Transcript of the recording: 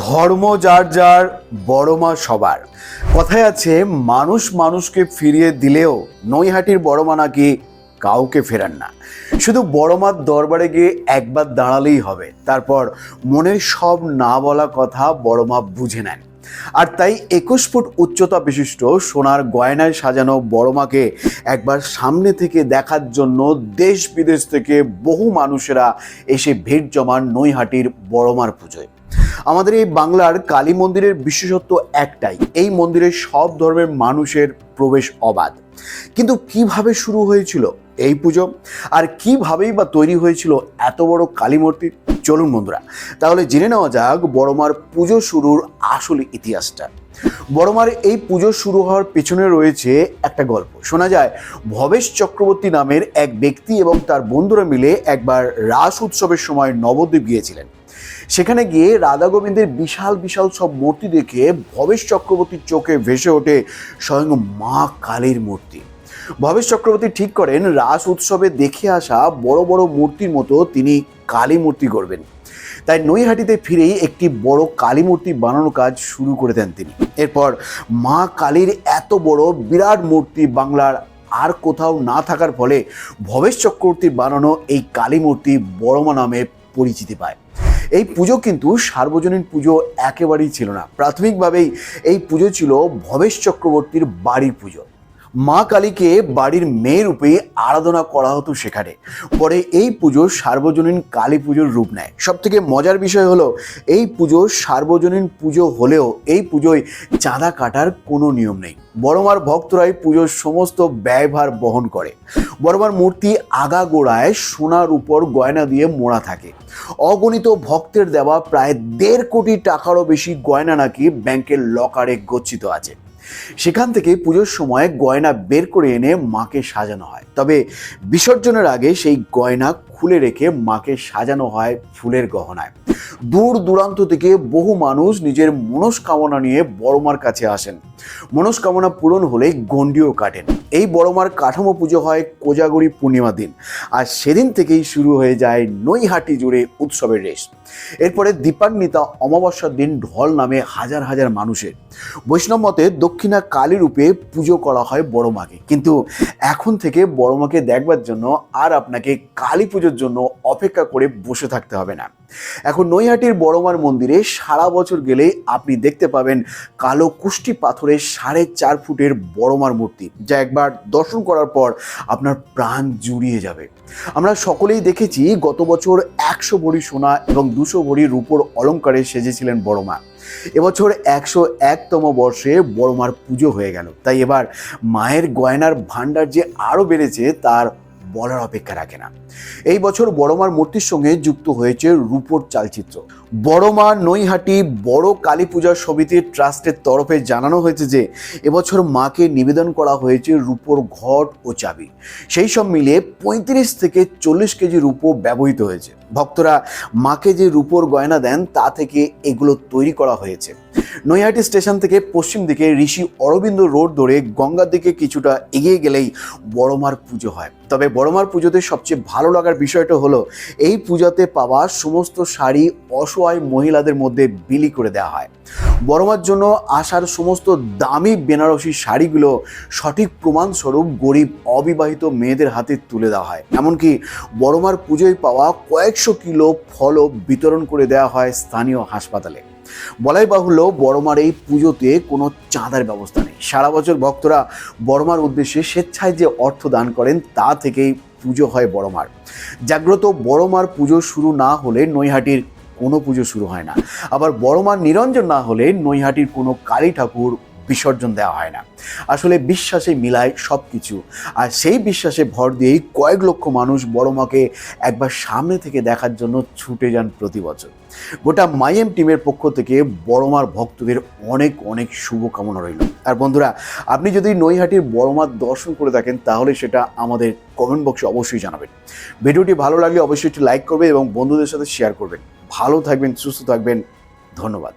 ধর্ম যার যার বড় মা সবার। কথায় আছে, মানুষ মানুষকে ফিরিয়ে দিলেও নৈহাটির বড় মা নাকি কাউকে ফেরান না। শুধু বড় মার দরবারে গিয়ে একবার দাঁড়ালেই হবে। তারপর মনের সব না বলা কথা বড় মা বুঝে নেন। আর তাই একুশ ফুট উচ্চতা বিশিষ্ট সোনার গয়নায় সাজানো বড় মাকে একবার সামনে থেকে দেখার জন্য দেশ বিদেশ থেকে বহু মানুষেরা এসে ভিড় জমান নৈহাটির বড়মার পুজোয়। আমাদের এই বাংলার কালী মন্দিরের বিশেষত্ব একটাই, এই মন্দিরে সব ধর্মের মানুষের প্রবেশ অবাধ। কিন্তু কীভাবে শুরু হয়েছিল এই পুজো? আর কিভাবেই বা তৈরি হয়েছিল এত বড় কালী মূর্তি? চলুন বন্ধুরা, তাহলে জেনে নেওয়া যাক বড়মার পুজো শুরুর আসল ইতিহাসটা। বড়মার এই পুজো শুরু হওয়ার পেছনে রয়েছে একটা গল্প। শোনা যায়, ভবেশ চক্রবর্তী নামের এক ব্যক্তি এবং তার বন্ধুরা মিলে একবার রাস উৎসবের সময় নবদ্বীপ গিয়েছিলেন। সেখানে গিয়ে রাধা গোবিন্দের বিশাল বিশাল সব মূর্তি দেখে ভবেশ চক্রবর্তীর চোখে ভেসে ওঠে স্বয়ং মা কালীর মূর্তি। ভবেশ চক্রবর্তী ঠিক করেন, রাস উৎসবে দেখে আসা বড় বড় মূর্তির মতো তিনি কালী মূর্তি করবেন তাই নৈহাটিতে ফিরেই একটি বড় কালী মূর্তি বানানোর কাজ শুরু করে দেন তিনি। এরপর মা কালীর এত বড় বিরাট মূর্তি বাংলার আর কোথাও না থাকার ফলে ভবেশ চক্রবর্তীর বানানো এই কালী মূর্তি বড়মা নামে পরিচিতি পায়। এই পুজো কিন্তু সার্বজনীন পুজো একেবারেই ছিল না। প্রাথমিকভাবেই এই পুজো ছিল ভবেশ চক্রবর্তীর বাড়ির পুজো। মা কালীকে বাড়ির মেয়ে রূপে আরাধনা করা হতো সেখানে। পরে এই পুজো সার্বজনীন কালী পুজোর রূপ নেয়। সব থেকে মজার বিষয় হলো, এই পুজো সার্বজনীন পুজো হলেও এই পুজোয় চাঁদা কাটার কোনো নিয়ম নেই। বড়মার ভক্তরাই পুজোর সমস্ত ব্যয়ভার বহন করে। বড়মার মূর্তি আগাগোড়ায় সোনার উপর গয়না দিয়ে মোড়া থাকে। অগণিত ভক্তের দেওয়া প্রায় দেড় কোটি টাকারও বেশি গয়না নাকি ব্যাংকের লকারে গচ্ছিত আছে। সেখান থেকে পুজোর সময় গয়না বের করে এনে মাকে সাজানো হয়। তবে বিসর্জনের আগে সেই গয়না খুলে রেখে মাকে সাজানো হয় ফুলের গহনায়। দূর দূরান্ত থেকে বহু মানুষ নিজের মনস্কামনা নিয়ে বড়মার কাছে আসেন। মনস্কামনা পূরণ হলে গণ্ডিও কাটেন এই বড়মার কাঠামো পুজো হয় কোজাগরি পূর্ণিমা দিন। আর সেদিন থেকেই শুরু হয়ে যায় নৈহাটি জুড়ে উৎসবের রেশ। এরপরে দীপান্বিতা অমাবস্যার দিন ঢল নামে হাজার হাজার মানুষের। বৈষ্ণব মতে দক্ষিণা কালী রূপে পুজো করা হয় বড় মাকে কিন্তু এখন থেকে বড় মাকে দেখবার জন্য আর আপনাকে কালী পুজোর জন্য অপেক্ষা করে বসে থাকতে হবে না। এখন নৈহাটির বড়মার মন্দিরে সারা বছর গেলেই আপনি দেখতে পাবেন কালো কুষ্টি পাথরের সাড়ে চার ফুটের বড়মার মূর্তি, যা একবার দর্শন করার পর আপনার প্রাণ জুড়িয়ে যাবে। আমরা সকলেই দেখেছি গত বছর একশো ভরি সোনা এবং দুশো ভরি রূপোর অলঙ্কারে সেজেছিলেন বড়মা এবছর একশো একতম বর্ষে বড়মার পুজো হয়ে গেল। তাই এবার মায়ের গয়নার ভাণ্ডার যে আরও বেড়েছে, তার বলার অপেক্ষা রাখে না। এই বছর বড়মার মূর্তির সঙ্গে যুক্ত হয়েছে রূপোর চালচিত্র। বড়মা, নৈহাটি, বড় কালী পূজা সমিতির ট্রাস্টের তরফে জানানো হয়েছে যে, এবছর মাকে নিবেদন করা হয়েছে রূপোর ঘট ও চাবি। সেই সব মিলিয়ে পঁয়ত্রিশ থেকে চল্লিশ কেজি রূপো ব্যবহৃত হয়েছে। ভক্তরা মাকে যে রূপোর গয়না দেন তা থেকে এগুলো তৈরি করা হয়েছে। নৈহাটি স্টেশন থেকে পশ্চিম দিকে ঋষি অরবিন্দ রোড ধরে গঙ্গার দিকে কিছুটা এগিয়ে গেলেই বড়মার পুজো হয়। তবে বড়মার পুজোতে সবচেয়ে ভালো লাগার বিষয়টা হলো, এই পূজাতে পাওয়া সমস্ত শাড়ি অসহায় মহিলাদের মধ্যে বিলি করে দেওয়া হয়। বড়মার জন্য আসার সমস্ত দামি বেনারসি শাড়িগুলো সঠিক প্রমাণস্বরূপ গরিব অবিবাহিত মেয়েদের হাতে তুলে দেওয়া হয়। এমনকি বড়মার পুজোয় পাওয়া কয়েকশো কিলো ফলও বিতরণ করে দেওয়া হয় স্থানীয় হাসপাতালে। বলাই বাহুল্য বড়মার এই পুজোতে কোনো চাঁদার ব্যবস্থা নেই। সারা বছর ভক্তরা বড়মার উদ্দেশ্যে স্বেচ্ছায় যে অর্থ দান করেন, তা থেকেই পুজো হয় বড়মার। জাগ্রত বড়মার পুজো শুরু না হলে নৈহাটির কোনো পুজো শুরু হয় না। আবার বড়মার নিরঞ্জন না হলে নৈহাটির কোনো কালী ঠাকুর বিসর্জন দেওয়া হয় না। আসলে বিশ্বাসে মিলায় সব কিছু আর সেই বিশ্বাসে ভর দিয়েই কয়েক লক্ষ মানুষ বড় মাকে একবার সামনে থেকে দেখার জন্য ছুটে যান প্রতি বছর। গোটা মাইএম টিমের পক্ষ থেকে বড়মার ভক্তদের অনেক অনেক শুভকামনা রইল। আর বন্ধুরা, আপনি যদি নৈহাটির বড়মার দর্শন করে থাকেন, তাহলে সেটা আমাদের কমেন্ট বক্সে অবশ্যই জানাবেন। ভিডিওটি ভালো লাগলে অবশ্যই একটি লাইক করবেন এবং বন্ধুদের সাথে শেয়ার করবেন। ভালো থাকবেন, সুস্থ থাকবেন। ধন্যবাদ।